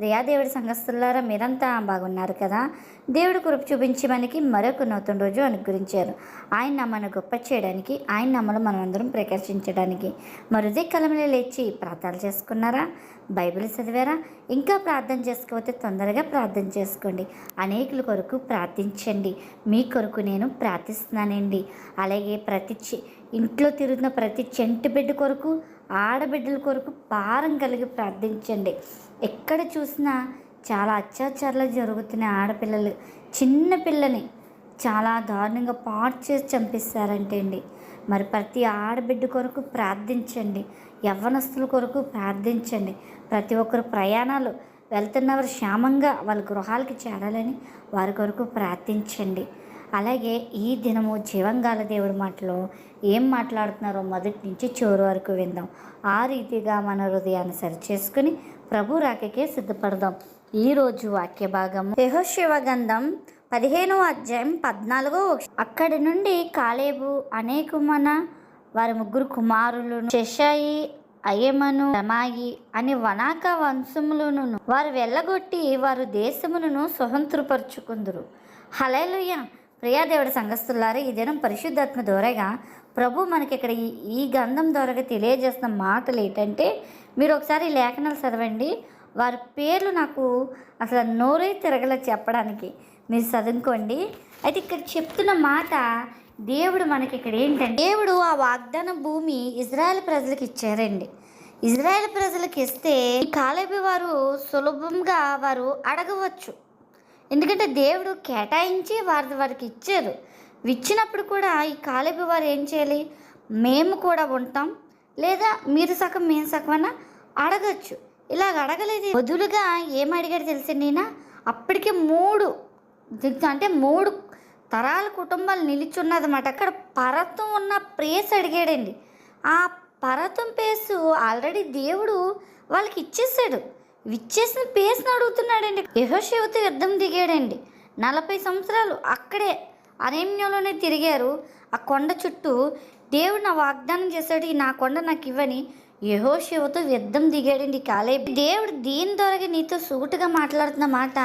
ప్రియా దేవుడి సంఘస్థులారా మీరంతా బాగున్నారు కదా? దేవుడు కృప చూపించి మనకి మరొక నూతన రోజు అనుగ్రహించారు. ఆయన నమ్మను గొప్ప చేయడానికి ఆయన నమ్మను మనమందరం ప్రకర్షించడానికి మరుదే కలంలో లేచి ప్రార్థనలు చేసుకున్నారా? బైబిల్ చదివారా? ఇంకా ప్రార్థన చేసుకోకపోతే తొందరగా ప్రార్థన చేసుకోండి. అనేకుల కొరకు ప్రార్థించండి. మీ కొరకు నేను ప్రార్థిస్తున్నానండి. అలాగే ప్రతి ఇంట్లో తిరుగుతున్న ప్రతి చెంటి బిడ్డ కొరకు ఆడబిడ్డల కొరకు భారం కలిగి ప్రార్థించండి. ఎక్కడ చూసినా చాలా అత్యాచారాలు జరుగుతున్నాయి ఆడపిల్లలు. చిన్న పిల్లని చాలా దారుణంగా పాటు చేసి చంపిస్తారంటే అండి. మరి ప్రతి ఆడబిడ్డ కొరకు ప్రార్థించండి. యవ్వనస్తుల కొరకు ప్రార్థించండి. ప్రతి ఒక్కరు ప్రయాణాలు వెళ్తున్నవారు క్షేమంగా వాళ్ళ గృహాలకి చేరాలని వారి కొరకు ప్రార్థించండి. అలాగే ఈ దినము జీవంగాల దేవుడి మాటలో ఏం మాట్లాడుతున్నారో మొదటి నుంచి చివరి వరకు విందాం. ఆ రీతిగా మన హృదయాన్ని సరిచేసుకుని ప్రభు రాకకే సిద్ధపడదాం. ఈరోజు వాక్య భాగము యెహోషువ గంధం పదిహేనవ అధ్యాయం పద్నాలుగో అక్కడి నుండి కాలేబు అనేకమన వారి ముగ్గురు కుమారులను శశాయి అయమను రమాయి అని వనాక వంశములను వారు వెళ్ళగొట్టి వారు దేశములను స్వతంత్రపరుచుకుందరు. హలేలుయ ప్రియాదేవుడి సంఘస్థులారా ఈ దినం పరిశుద్ధాత్మ ద్వారాగా ప్రభు మనకి ఇక్కడ ఈ ఈ గంధం ద్వారాగా తెలియజేస్తున్న మాటలు ఏంటంటే మీరు ఒకసారి లేఖనాలు చదవండి. వారి పేర్లు నాకు అసలు నోరే తిరగల చెప్పడానికి మీరు చదువుకోండి. అయితే ఇక్కడ చెప్తున్న మాట దేవుడు మనకి ఇక్కడ ఏంటంటే దేవుడు ఆ వాగ్దాన భూమి ఇజ్రాయెల్ ప్రజలకు ఇచ్చారండి. ఇజ్రాయెల్ ప్రజలకు ఇస్తే ఈ కాలేబి వారు సులభంగా వారు అడగవచ్చు. ఎందుకంటే దేవుడు కేటాయించి వారి వారికి ఇచ్చారు. ఇచ్చినప్పుడు కూడా ఈ కాలేబు వారు ఏం చేయాలి? మేము కూడా ఉంటాం. లేదా మీరు సగం మేము సగం అడగచ్చు. ఇలాగ అడగలేదు. వదులుగా ఏం అడిగాడు తెలిసింది నేనా? అప్పటికే మూడు అంటే మూడు తరాల కుటుంబాలు నిలిచున్నదన్నమాట. అక్కడ పరతం ఉన్న ప్రేస్ అడిగాడండి. ఆ పరతం పేసు ఆల్రెడీ దేవుడు వాళ్ళకి ఇచ్చేసాడు. విచ్చేసిన పేస్ని అడుగుతున్నాడండి. యహోశివతో యుద్ధం దిగాడండి. నలభై సంవత్సరాలు అక్కడే అరణ్యంలోనే తిరిగారు. ఆ కొండ చుట్టూ దేవుడు నా వాగ్దానం చేశాడు. ఈ నా కొండ నాకు ఇవ్వని యహోశివతో యుద్ధం దిగాడండి కాలే దేవుడు దీని ద్వారా నీతో సూటుగా మాట్లాడుతున్న మాట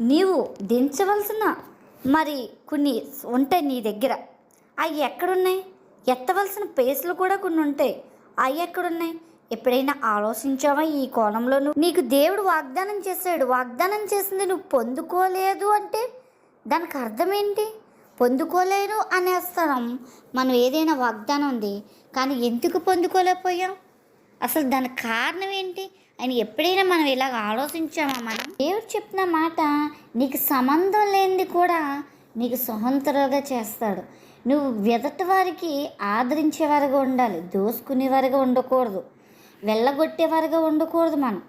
నీవు దించవలసిన మరి కొన్ని ఉంటాయి నీ దగ్గర. అవి ఎక్కడున్నాయి? ఎత్తవలసిన పేసులు కూడా కొన్ని ఉంటాయి. అవి ఎక్కడున్నాయి? ఎప్పుడైనా ఆలోచించావా ఈ కోణంలో నువ్వు? నీకు దేవుడు వాగ్దానం చేశాడు. వాగ్దానం చేసింది నువ్వు పొందుకోలేదు అంటే దానికి అర్థం ఏంటి పొందుకోలేను అనేస్తాం మనం ఏదైనా వాగ్దానం ఉంది కానీ ఎందుకు పొందుకోలేకపోయాం? అసలు దానికి కారణం ఏంటి? అని ఎప్పుడైనా మనం ఇలాగ ఆలోచించామా మనం? దేవుడు చెప్పిన మాట నీకు సంబంధం లేనిది కూడా నీకు స్వతంత్రంగా చేస్తాడు. నువ్వు ఎదటి వారికి ఆదరించేవారుగా ఉండాలి దోసుకునేవారుగా ఉండకూడదు. వెళ్ళగొట్టేవారుగా ఉండకూడదు మనం.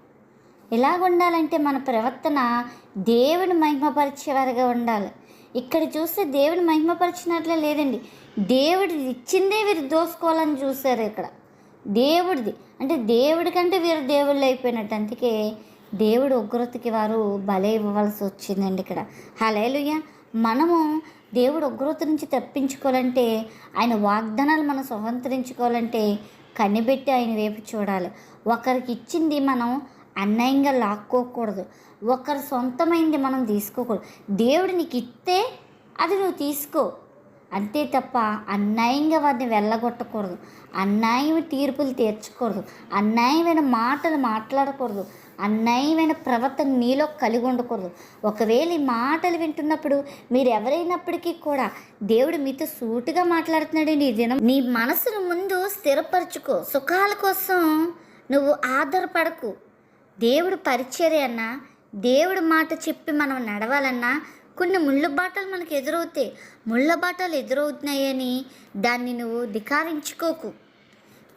ఎలా ఉండాలంటే మన ప్రవర్తన దేవుని మహిమపరిచేవారుగా ఉండాలి. ఇక్కడ చూస్తే దేవుని మహిమపరిచినట్లే లేదండి. దేవుడి ఇచ్చిందే వీరు దోసుకోవాలని చూశారు ఇక్కడ. దేవుడిది. అంటే దేవుడి కంటే వీరు దేవుళ్ళు అయిపోయినట్టు. అందుకే దేవుడు ఉగ్రతకి వారు బలే ఇవ్వవలసి వచ్చిందండి ఇక్కడ. హలేలుయ్య మనము దేవుడు ఉగ్రత నుంచి తప్పించుకోవాలంటే ఆయన వాగ్దానాలు మనం స్వతంత్రించుకోవాలంటే కనిపెట్టి ఆయన వైపు చూడాలి. ఒకరికి ఇచ్చింది మనం అన్యాయంగా లాక్కోకూడదు. ఒకరి సొంతమైంది మనం తీసుకోకూడదు. దేవుడు నీకు ఇస్తే అది నువ్వు తీసుకో. అంతే తప్ప అన్యాయంగా వారిని వెళ్ళగొట్టకూడదు. అన్యాయం తీర్పులు తీర్చకూడదు. అన్యాయమైన మాటలు మాట్లాడకూడదు. అన్యాయమైన ప్రవర్తన నీలో కలిగి ఉండకూడదు. ఒకవేళ ఈ మాటలు వింటున్నప్పుడు మీరు ఎవరైనప్పటికీ కూడా దేవుడు మీతో సూటుగా మాట్లాడుతున్నాడండి ఈ దినం. నీ మనసును ముందు స్థిరపరచుకో. సుఖాల కోసం నువ్వు ఆధారపడకు. దేవుడు పరిచర్య అన్నా దేవుడు మాట చెప్పి మనం నడవాలన్నా కొన్ని ముళ్ళ బాటలు మనకు ఎదురవుతాయి. ముళ్ళ బాటలు ఎదురవుతున్నాయని దాన్ని నువ్వు ధికారించుకోకు.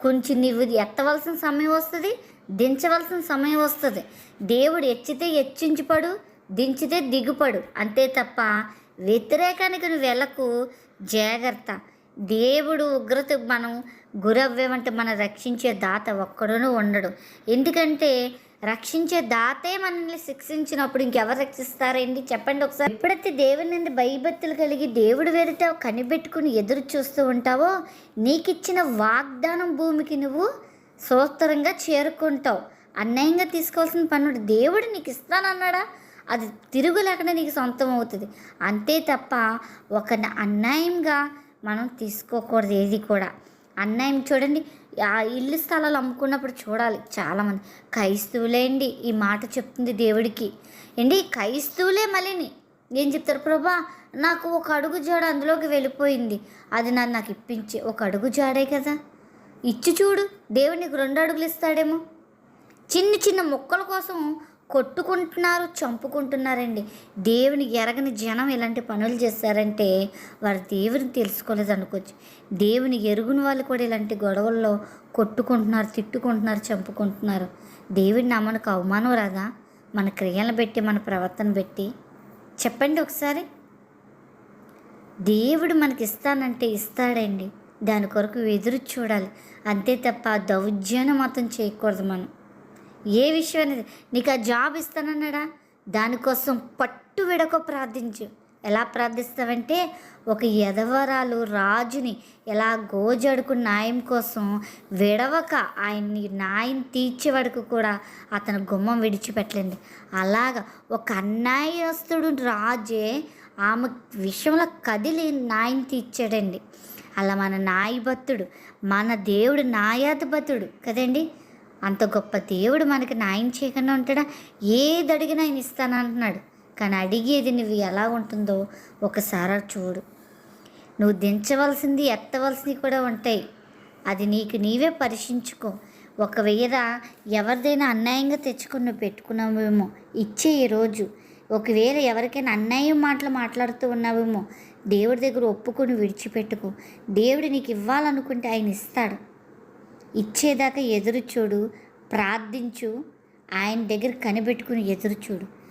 కొంచెం నువ్వు ఎత్తవలసిన సమయం వస్తుంది దించవలసిన సమయం వస్తుంది. దేవుడు ఎచ్చితే హెచ్చించుపడు దించితే దిగుపడు. అంతే తప్ప వ్యతిరేకానికి నువ్వు వెళ్ళకు. జాగ్రత్త. దేవుడు ఉగ్రత మనం గురవ్వేమంటే మన రక్షించే దాత ఒక్కడూనూ ఉండడు. ఎందుకంటే రక్షించే దాతే మనల్ని శిక్షించినప్పుడు ఇంకెవరు రక్షిస్తారండి? చెప్పండి ఒకసారి. ఎప్పుడైతే దేవుని నుండి భయభక్తులు కలిగి దేవుడు వేరుట కనిపెట్టుకుని ఎదురు చూస్తూ ఉంటావో నీకిచ్చిన వాగ్దానం భూమికి నువ్వు సూస్తరంగా చేరుకుంటావు. అన్యాయంగా తీసుకోవాల్సిన పన్నుడు దేవుడు నీకు ఇస్తానన్నాడా? అది తిరుగు లేకుండా నీకు సొంతం అవుతుంది అంతే తప్ప ఒకరిని అన్యాయంగా మనం తీసుకోకూడదు ఏది కూడా. అన్యాయం చూడండి ఆ ఇల్లు స్థలాలు అమ్ముకున్నప్పుడు చూడాలి చాలామంది. క్రైస్తవులే అండి ఈ మాట చెప్తుంది దేవుడికి. ఏంటి? క్రైస్తవులే మళ్ళీని. ఏం చెప్తారు ప్రభా? నాకు ఒక అడుగు జాడ అందులోకి వెళ్ళిపోయింది. అది నన్ను నాకు ఇప్పించి ఒక అడుగు జాడే కదా. ఇచ్చి చూడు దేవుడు నీకు రెండు అడుగులు ఇస్తాడేమో. చిన్న చిన్న మొక్కల కోసం కొట్టుకుంటున్నారు చంపుకుంటున్నారండి. దేవుని ఎరగని జనం ఇలాంటి పనులు చేస్తారంటే వారు దేవుని తెలుసుకోలేదు అనుకోవచ్చు. దేవుని ఎరుగుని వాళ్ళు కూడా ఇలాంటి గొడవల్లో కొట్టుకుంటున్నారు తిట్టుకుంటున్నారు చంపుకుంటున్నారు. దేవుని నమ్మనకు అవమానం రాదా? మన క్రియలను బట్టి మన ప్రవర్తన బట్టి. చెప్పండి ఒకసారి. దేవుడు మనకి ఇస్తానంటే ఇస్తాడండి. దాని కొరకు ఎదురు చూడాలి. అంతే తప్ప దౌర్జన్యం మాత్రం చేయకూడదు మనం. ఏ విషయం అనేది నీకు ఆ జాబ్ ఇస్తానన్నాడా? దానికోసం పట్టు విడక ప్రార్థించు. ఎలా ప్రార్థిస్తావంటే ఒక ఎదవరాలు రాజుని ఎలా గోజడుకు న్యాయం కోసం విడవక ఆయన్ని న్యాయం తీర్చే వరకు కూడా అతను గుమ్మం విడిచిపెట్టలేండి. అలాగా ఒక అన్యాయస్తుడు రాజే ఆమె విషయంలో కదిలి న్యాయం తీర్చాడండి. అలా మన న్యాయభక్తుడు మన దేవుడు నాయాధిపతుడు కదండి? అంత గొప్ప దేవుడు మనకి న్యాయం చేయకుండా ఉంటాడా? ఏది అడిగినా ఆయన ఇస్తానంటున్నాడు. కానీ అడిగేది నువ్వు ఎలా ఉంటుందో ఒకసారి చూడు. నువ్వు దించవలసింది ఎత్తవలసింది కూడా ఉంటాయి. అది నీకు నీవే పరీక్షించుకో ఒకవేళ ఎవరిదైనా అన్యాయంగా తెచ్చుకుని నువ్వు పెట్టుకున్నావేమో ఇచ్చే ఈరోజు ఒకవేళ ఎవరికైనా అన్యాయం మాటలు మాట్లాడుతూ ఉన్నావేమో దేవుడి దగ్గర ఒప్పుకొని విడిచిపెట్టుకో. దేవుడు నీకు ఇవ్వాలనుకుంటే ఆయన ఇస్తాడు. ఇచ్చేదాకా ఎదురు చూడు ప్రార్థించు ఆయన దగ్గర కనిపెట్టుకుని ఎదురు చూడు.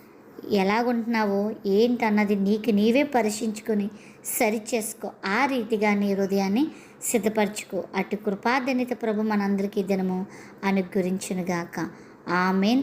ఎలాగుంటున్నావో ఏంటన్నది నీకు నీవే పరీక్షించుకొని సరి చేసుకో. ఆ రీతిగా నీ హృదయాన్ని సిద్ధపరచుకో. అటు కృపాధన్యత ప్రభు మనందరికీ దినము అనుగురించునుగాక ఆమెన్.